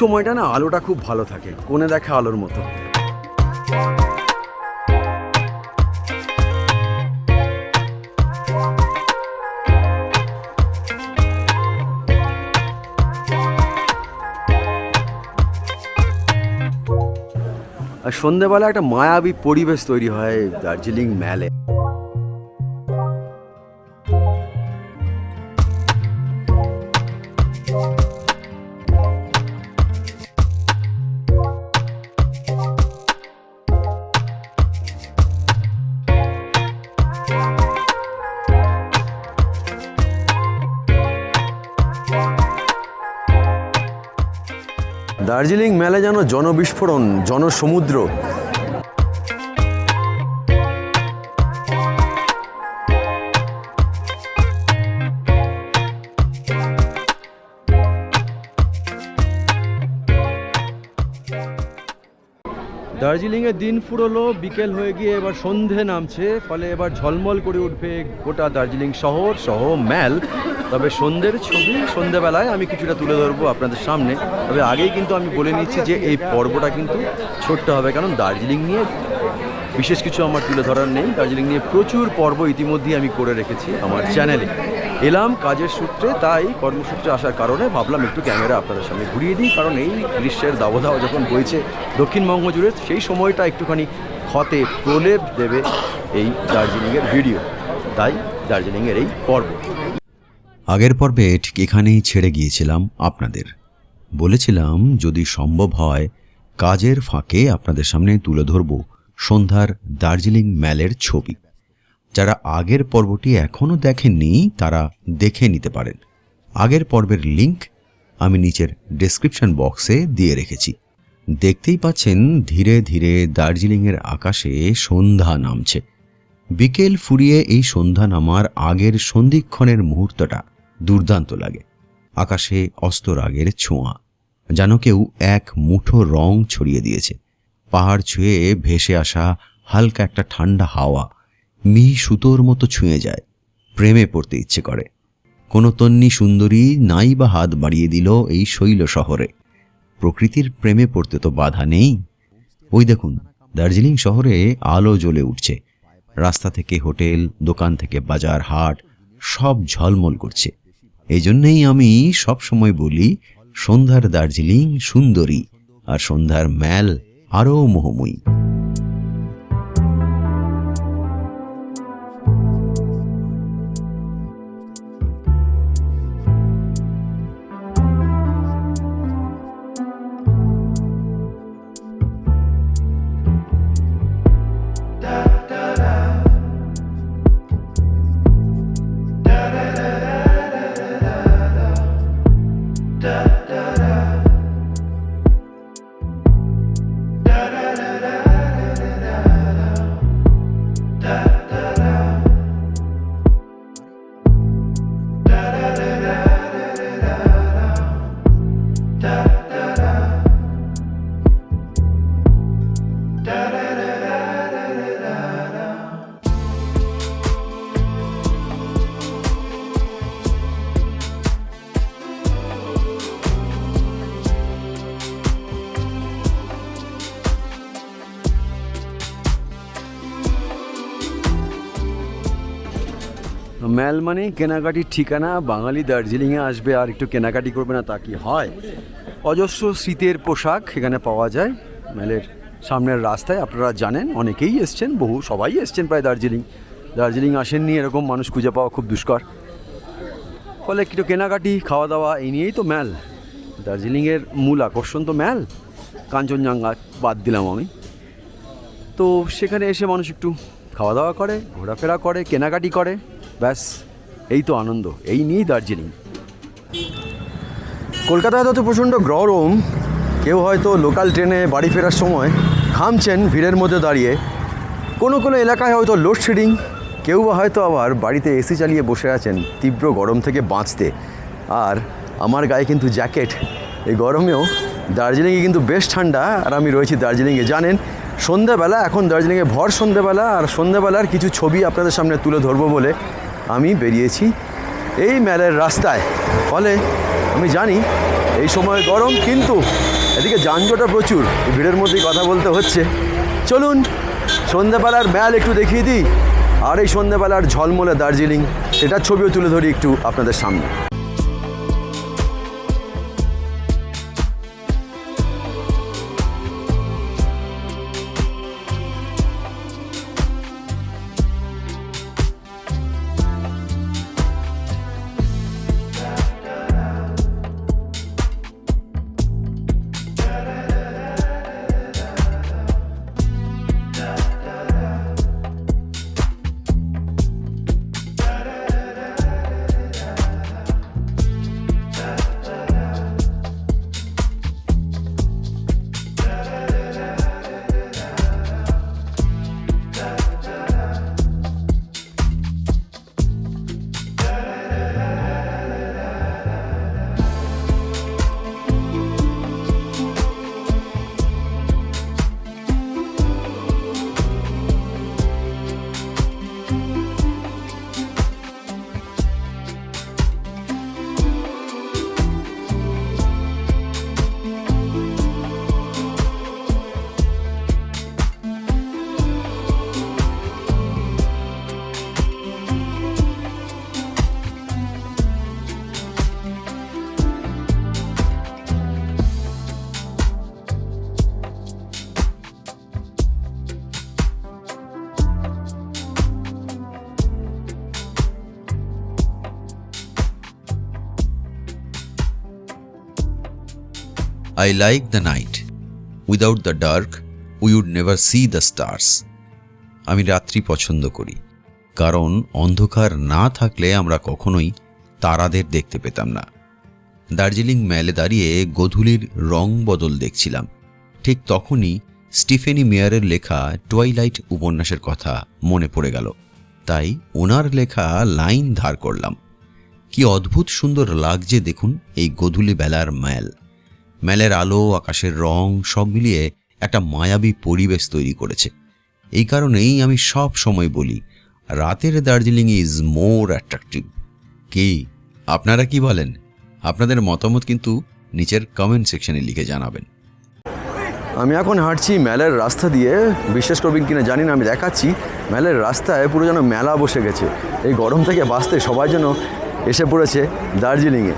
সময়টা না আলোটা খুব ভালো থাকে, কোণে দেখা আলোর মতো। আর সন্ধেবেলা একটা মায়াবী পরিবেশ তৈরি হয় দার্জিলিং ম্যালে দার্জিলিং মেলে যেন জনবিস্ফোরণ, জনসমুদ্র। দার্জিলিংয়ের দিন ফুরলো, বিকেল হয়ে গিয়ে এবার সন্ধে নামছে, ফলে এবার ঝলমল করে উঠবে গোটা দার্জিলিং শহর সহ ম্যাল। তবে সন্ধ্যের ছবি সন্ধেবেলায় আমি কিছুটা তুলে ধরবো আপনাদের সামনে। তবে আগেই কিন্তু আমি বলে নিচ্ছি যে এই পর্বটা কিন্তু ছোট্ট হবে, কারণ দার্জিলিং নিয়ে বিশেষ কিছু আমার তুলে ধরার নেই। দার্জিলিং নিয়ে প্রচুর পর্ব ইতিমধ্যেই আমি করে রেখেছি আমার চ্যানেলে। এলাম কাজের সূত্রে, তাই কর্মসূত্রে আসার কারণে ভাবলাম একটু ক্যামেরা আপনাদের সামনে ঘুরিয়ে দিই, কারণ এই গ্রীষ্মের দাবদাহ যখন বইছে দক্ষিণবঙ্গ জুড়ে সেই সময়টা একটুখানি ক্ষতে প্রলেপ দেবে এই দার্জিলিংয়ের ভিডিও। তাই দার্জিলিংয়ের এই পর্ব। আগের পর্বে ঠিক এখানেই ছেড়ে গিয়েছিলাম আপনাদের। বলেছিলাম, যদি সম্ভব হয়, কাজের ফাঁকে আপনাদের সামনে তুলে ধরব সন্ধ্যার দার্জিলিং ম্যালের ছবি। যারা আগের পর্বটি এখনও দেখেননি, তারা দেখে নিতে পারেন। আগের পর্বের লিংক আমি নিচের ডেসক্রিপশন বক্সে দিয়ে রেখেছি। দেখতেই পাচ্ছেন, ধীরে ধীরে দার্জিলিংয়ের আকাশে সন্ধ্যা নামছে। বিকেল ফুরিয়ে এই সন্ধ্যা নামার আগের সন্ধিক্ষণের মুহূর্তটা। দুর্দান্ত লাগে। আকাশে অস্তরাগের ছোঁয়া। যেন কেউ এক মুঠো রং ছড়িয়ে দিয়েছে। পাহাড় ছুঁয়ে ভেসে আসা হালকা একটা ঠান্ডা হাওয়া মিহি সুতোর মতো ছুঁয়ে যায়। প্রেমে পড়তে ইচ্ছে করে। কোনো তন্নি সুন্দরী নাই বা হাত বাড়িয়ে দিল এই শৈল শহরে। প্রকৃতির প্রেমে পড়তে তো বাধা নেই। ওই দেখুন, দার্জিলিং শহরে আলো জ্বলে উঠছে। রাস্তা থেকে হোটেল, দোকান থেকে বাজার হাট সব ঝলমল করছে। এই জন্যেই আমি সবসময় বলি সন্ধ্যার দার্জিলিং সুন্দরী আর সন্ধ্যার ম্যাল আরও মোহময়ী। ম্যাল মানে কেনাকাটির ঠিকানা, বাঙালি দার্জিলিংয়ে আসবে আর একটু কেনাকাটি করবে না তা কি হয়? অজস্র শীতের পোশাক এখানে পাওয়া যায়। ম্যালের সামনের রাস্তায় আপনারা জানেন, অনেকেই এসছেন, বহু সবাই এসছেন প্রায় দার্জিলিং। দার্জিলিং আসেননি, এরকম মানুষ খুঁজে পাওয়া খুব দুষ্কর। ফলে একটু কেনাকাটি খাওয়া দাওয়া এই নিয়েই তো ম্যাল। দার্জিলিংয়ের মূল আকর্ষণ তো ম্যাল। কাঞ্চনজঙ্ঘা বাদ দিলাম আমি। তো সেখানে এসে মানুষ একটু খাওয়া দাওয়া করে, ঘোরাফেরা করে, কেনাকাটি করে। ব্যাস, এই তো আনন্দ, এই নিয়েই দার্জিলিং। কলকাতায় তো প্রচণ্ড গরম, কেউ হয়তো লোকাল ট্রেনে বাড়ি ফেরার সময় ঘামছেন ভিড়ের মধ্যে দাঁড়িয়ে। কোনো কোনো এলাকায় হয়তো লোডশেডিং, কেউ বা হয়তো আবার বাড়িতে এসি চালিয়ে বসে আছেন তীব্র গরম থেকে বাঁচতে। আর আমার গায়ে কিন্তু জ্যাকেট, এই গরমেও দার্জিলিংয়ে কিন্তু বেশ ঠান্ডা, আর আমি রয়েছি দার্জিলিংয়ে। জানেন, সন্ধ্যাবেলা, এখন দার্জিলিংয়ে ভর সন্ধ্যাবেলা, আর সন্ধ্যাবেলার কিছু ছবি আপনাদের সামনে তুলে ধরবো বলে আমি বেরিয়েছি এই মেলের রাস্তায়। ফলে আমি জানি এই সময় গরম, কিন্তু এদিকে যানজটও প্রচুর। ভিড়ের মধ্যেই কথা বলতে হচ্ছে। চলুন, সন্ধ্যাবেলার মেল একটু দেখিয়ে দিই। আর এই সন্ধ্যাবেলার ঝলমলে দার্জিলিং, সেটার ছবিও তুলে ধরি একটু আপনাদের সামনে। I like the night. Without the dark, we would never see the stars. আমি রাত্রি পছন্দ করি কারণ অন্ধকার না থাকলে আমরা কখনোই তারাদের দেখতে পেতাম না। দার্জিলিং ম্যালে দাঁড়িয়ে গধূলির রং বদল দেখছিলাম। ঠিক তখনই স্টিফেনি মেয়ারের লেখা টুয়াইলাইট উপন্যাসের কথা মনে পড়ে গেল। তাই ওনার লেখা লাইন ধার করলাম। কি অদ্ভুত সুন্দর লাগছে দেখুন এই গধূলি বেলার ম্যাল ম্যালের আলো, আকাশের রং, সব মিলিয়ে একটা মায়াবী পরিবেশ তৈরি করেছে। এই কারণেই আমি সব সময় বলি, রাতের দার্জিলিং ইজ মোর অ্যাট্রাকটিভ। কি? আপনারা কি বলেন? আপনাদের মতামত কিন্তু নিচের কমেন্ট সেকশনে লিখে জানাবেন। আমি এখন হাঁটছি মেলার রাস্তা দিয়ে, বিশ্বাস করবেন কিনা জানি না, আমি দেখাচ্ছি, মেলার রাস্তায় পুরো যেন মেলা বসে গেছে। এই গরম থেকে বাঁচতে সবাই যেন এসে পড়েছে দার্জিলিংয়ে।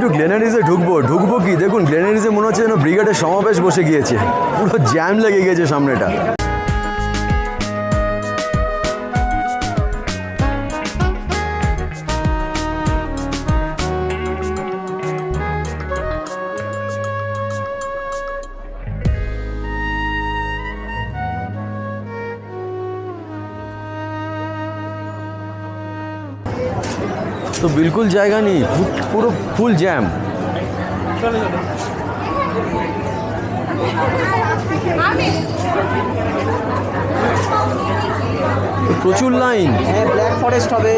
একটু গ্লেনারিজে ঢুকবো। ঢুকবো কি? দেখুন গ্লেনারিজে মনে হচ্ছে যেন ব্রিগেডের সমাবেশ বসে গিয়েছে। পুরো জ্যাম লেগে গেছে সামনেটা। তো বিলকুল জায়গা নেই, পুরো ফুল জ্যাম। প্রচুর লাইন। ব্ল্যাক ফরেস্ট হবে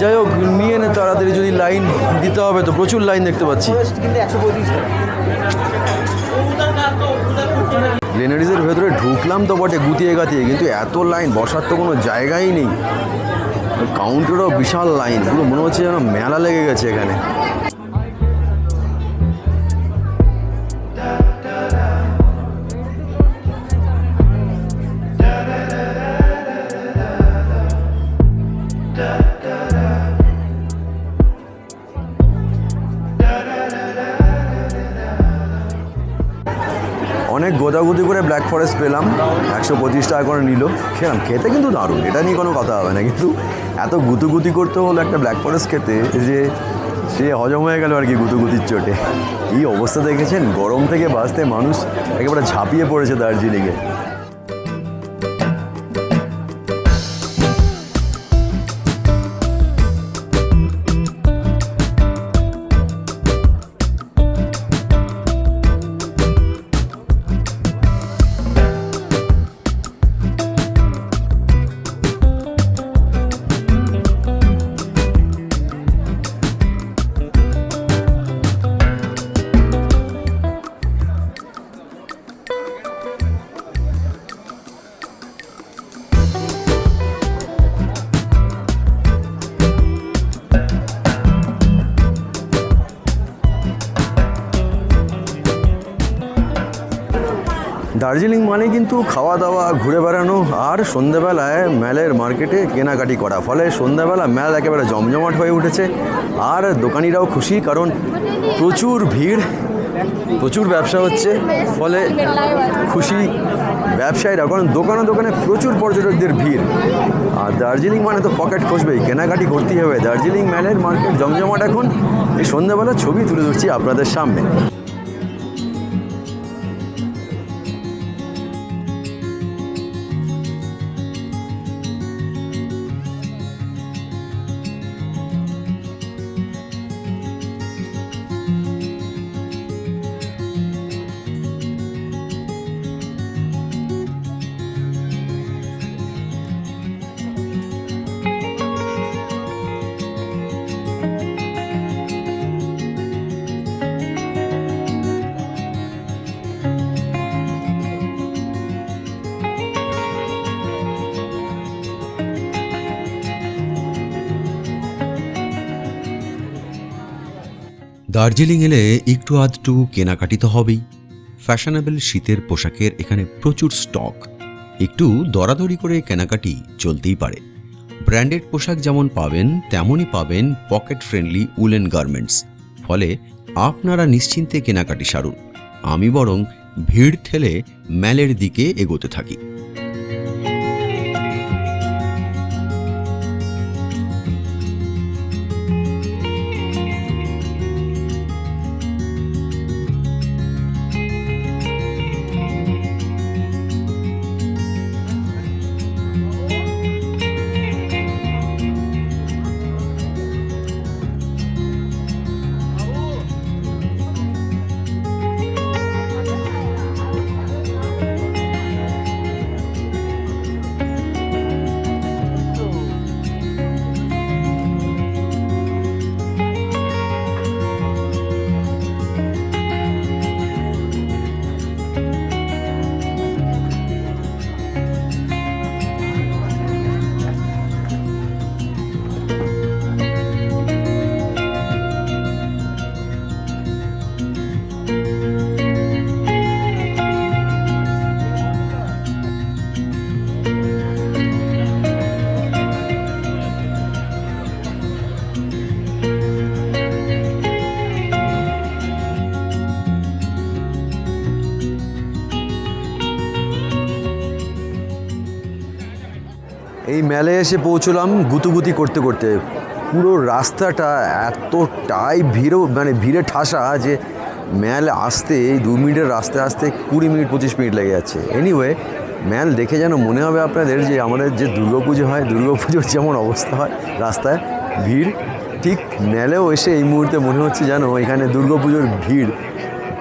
যাই হোক, নিয়ে নে তাড়াতাড়ি, যদি লাইন দিতে হবে তো প্রচুর লাইন দেখতে পাচ্ছি। গ্লেনারিজের ভেতরে ঢুকলাম তো বটে গুতিয়ে গাতিয়ে কিন্তু এত লাইন, বসার তো কোনো জায়গাই নেই। কাউন্টারও বিশাল লাইন। পুরো মনে হচ্ছে যেন মেলা লেগে গেছে এখানে। অনেক গোদাগুদি করে ব্ল্যাক ফরেস্ট পেলাম। একশো পঁচিশ টাকা করে নিল। খেলাম, খেতে কিন্তু দারুণ। এটা নিয়ে কোনো কথা হবে না, কিন্তু এত গুতুগুতি করতে হলো একটা ব্ল্যাক ফরেস্ট খেতে যে সে হজম হয়ে গেল আর কি গুতুগুতির চোটে। এই অবস্থা দেখেছেন? গরম থেকে বাঁচতে মানুষ একেবারে ঝাঁপিয়ে পড়েছে দার্জিলিংয়ে। কিন্তু খাওয়া দাওয়া ঘুরে বেড়ানো আর সন্ধ্যেবেলায় ম্যালের মার্কেটে কেনাকাটি করা। ফলে সন্ধ্যাবেলা ম্যাল একেবারে জমজমাট হয়ে উঠেছে। আর দোকানিরাও খুশি কারণ প্রচুর ভিড়, প্রচুর ব্যবসা হচ্ছে। ফলে খুশি ব্যবসায়ীরা, কারণ দোকানে দোকানে প্রচুর পর্যটকদের ভিড়। আর দার্জিলিং মানে তো পকেট খসবেই, কেনাকাটি করতেই হবে। দার্জিলিং ম্যালের মার্কেট জমজমাট এখন। এই সন্ধ্যাবেলা ছবি তুলে ধরছি আপনাদের সামনে। দার্জিলিং এলে একটু আধটু কেনাকাটি তো হবেই। ফ্যাশনেবল শীতের পোশাকের এখানে প্রচুর স্টক। একটু দরাদরি করে কেনাকাটি চলতেই পারে। ব্র্যান্ডেড পোশাক যেমন পাবেন, তেমনই পাবেন পকেট ফ্রেন্ডলি উলেন গার্মেন্টস। ফলে আপনারা নিশ্চিন্তে কেনাকাটি সারুন। আমি বরং ভিড় ঠেলে ম্যালের দিকে এগোতে থাকি। মেলে এসে পৌঁছলাম গুতুগুতি করতে করতে। পুরো রাস্তাটা এতটাই ভিড় মানে ভিড়ে ঠাসা যে ম্যাল আসতে দু মিনিটের রাস্তায় আসতে কুড়ি মিনিট, পঁচিশ মিনিট লেগে যাচ্ছে। এনিওয়ে ম্যাল দেখে যেন মনে হবে আপনাদের যে আমাদের যে দুর্গাপুজো হয় দুর্গাপুজোর যেমন অবস্থা হয় রাস্তায়, ভিড় ঠিক ম্যালেও এসে এই মুহূর্তে মনে হচ্ছে যেন এখানে দুর্গাপুজোর ভিড়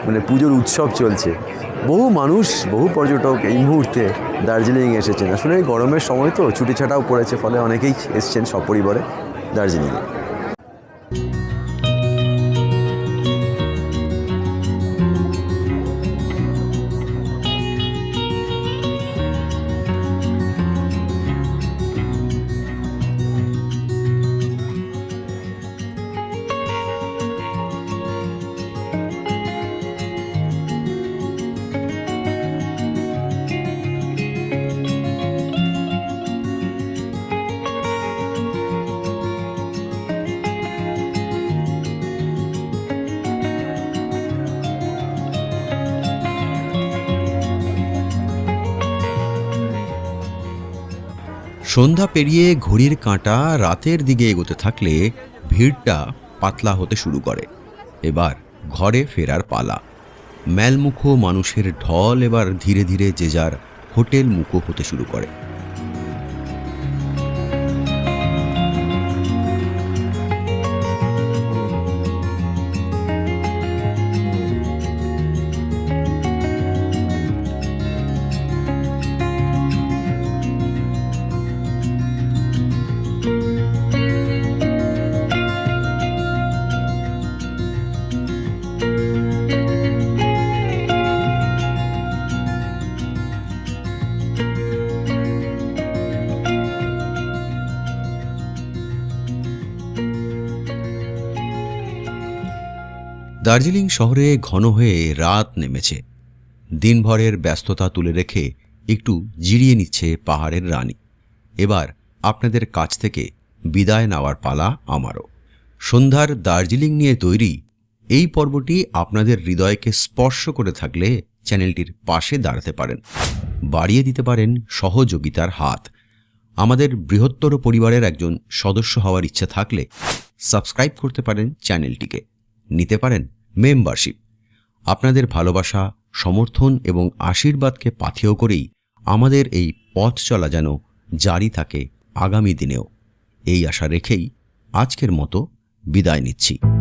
মানে পুজোর উৎসব চলছে। বহু মানুষ, বহু পর্যটক এই মুহূর্তে দার্জিলিং এসেছেন। আসলে গরমের সময় তো ছুটি ছাটাও পড়েছে, ফলে অনেকেই এসছেন সপরিবারে দার্জিলিংয়ে সন্ধ্যা পেরিয়ে ঘড়ির কাঁটা রাতের দিকে এগোতে থাকলে ভিড়টা পাতলা হতে শুরু করে। এবার ঘরে ফেরার পালা। ম্যালমুখো মানুষের ঢল এবার ধীরে ধীরে যে যার হোটেল মুখো হতে শুরু করে। দার্জিলিং শহরে ঘন হয়ে রাত নেমেছে। দিনভরের ব্যস্ততা তুলে রেখে একটু জিরিয়ে নিচ্ছে পাহাড়ের রানী। এবার আপনাদের কাছ থেকে বিদায় নেওয়ার পালা আমারও। সন্ধ্যার দার্জিলিং নিয়ে তৈরি এই পর্বটি আপনাদের হৃদয়কে স্পর্শ করে থাকলে চ্যানেলটির পাশে দাঁড়াতে পারেন। বাড়িয়ে দিতে পারেন সহযোগিতার হাত। আমাদের বৃহত্তর পরিবারের একজন সদস্য হওয়ার ইচ্ছা থাকলে সাবস্ক্রাইব করতে পারেন চ্যানেলটিকে। নিতে পারেন মেম্বারশিপ আপনাদের ভালোবাসা, সমর্থন এবং আশীর্বাদকে পাথেয় করেই আমাদের এই পথ চলা যেন জারি থাকে আগামী দিনেও। এই আশা রেখেই আজকের মতো বিদায় নিচ্ছি।